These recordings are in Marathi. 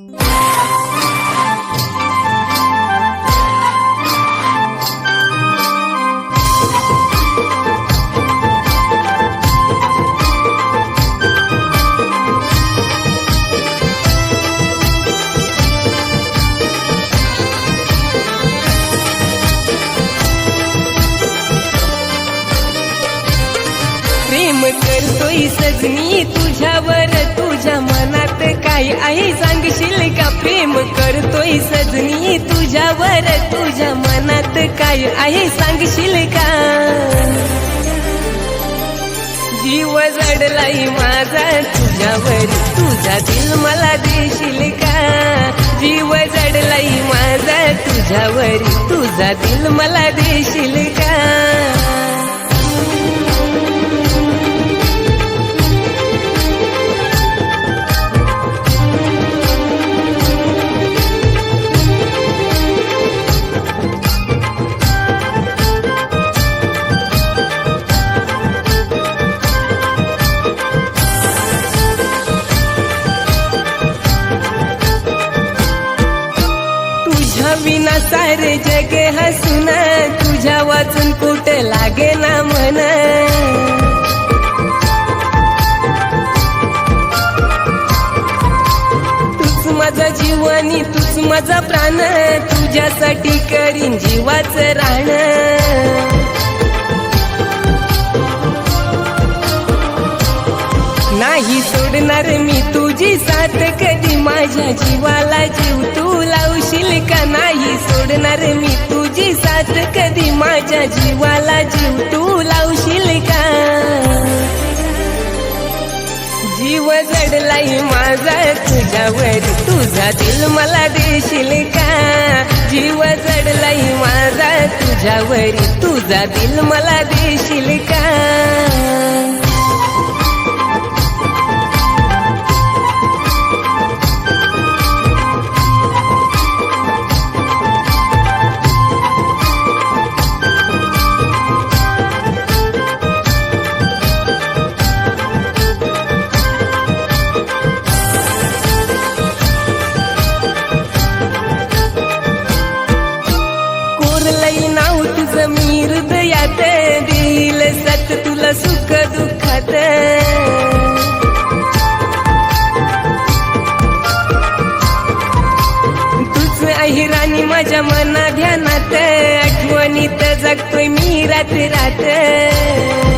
प्रेम करतोय सजनी तुझ्यावर तुझ्या मनात आई आहे सांगशील का प्रेम करतोय सजनी? तुझ्यावर तुझ्या मनात काय? आहे सांगशील का? जीव जडलाय माझा तुझ्यावर तुझा दिल मला देशील का? जीव जडलाय माझा तुझ्यावर तुझा दिल मला देशील का? सारे जगे हसून तुझ्या वाचून कुठे लागे ना म्हण. तूच माझा जीवनी तूच माझा प्राण तुझ्यासाठी करीन जीवाचं राहण नाही सोडणार मी माझ्या जीवाला जीव तू लावशील का नाही? सोडणार मी तुझी साथ. कधी माझ्या जीवाला जीव तू लावशील का? जीव जडलाय माझा तुझ्यावर तुझा दिल मला देशील का? जीव जडलाय माझा तुझ्यावर तुझा दिल मला देशील का? मना आठवणीत जगतोय मी रात रात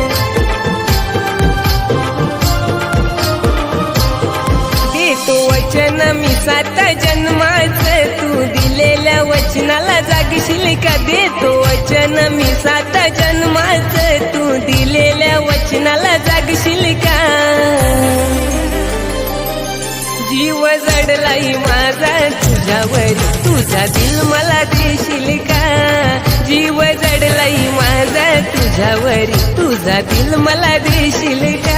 देतो वचन मी सात जन्माच तू दिलेल्या वचनाला जागशील का? देतो वचन मी सात जन्माच तू दिलेल्या वचनाला जागशील का? जीव जडलाय माझा तुझ्यावर तुझा दिल मला देशील का? जीव जडलाय माझा तुझ्यावर तुझा दिल मला देशील का?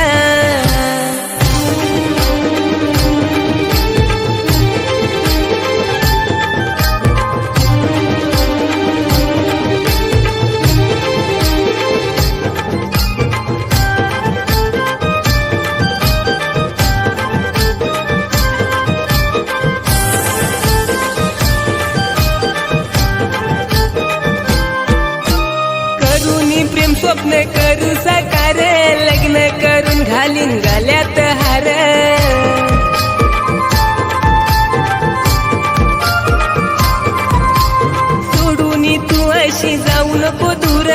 स्वप्न करू साकार लग्न करून घालीन गाल्यात हार. सोडून तू अशी जाऊ नको दूर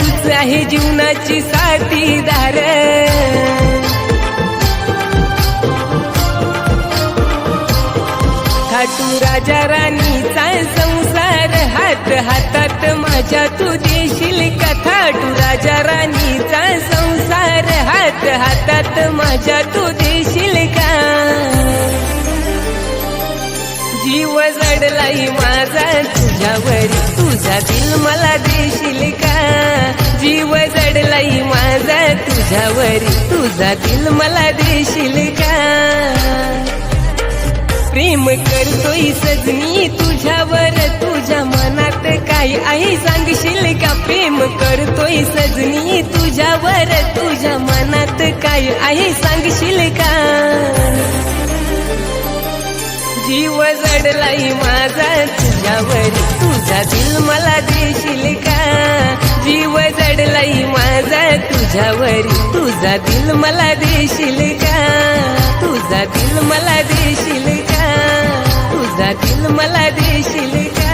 तुझ आहे जीवनाची साथीदार. तू राजा राणीचा संसार हात हातात माझ्या तू देशील कथा. टुरा राजा राणीचा संसार हात हातात माझ्या तू देशील का? जीव जडलाय माझा तुझ्यावर तुझा दिल मला देशील का? जीव जडलाय माझा तुझ्यावर तुझा दिल मला देशील का? प्रेम करतोय सजनी तुझ्यावर तुझ्या मनात काय आहे सांग होई सजनी तुझ्यावर तुझ्या मनात काय आहे सांगशील का? जीव जडलाई माझा तुझ्यावरी तुझा दिल मला देशील का? जीव जडलाई माझा तुझ्यावरी तुझा दिल मला देशील का? तुझा दिल मला देशील का? तुझा दिल मला देशील का?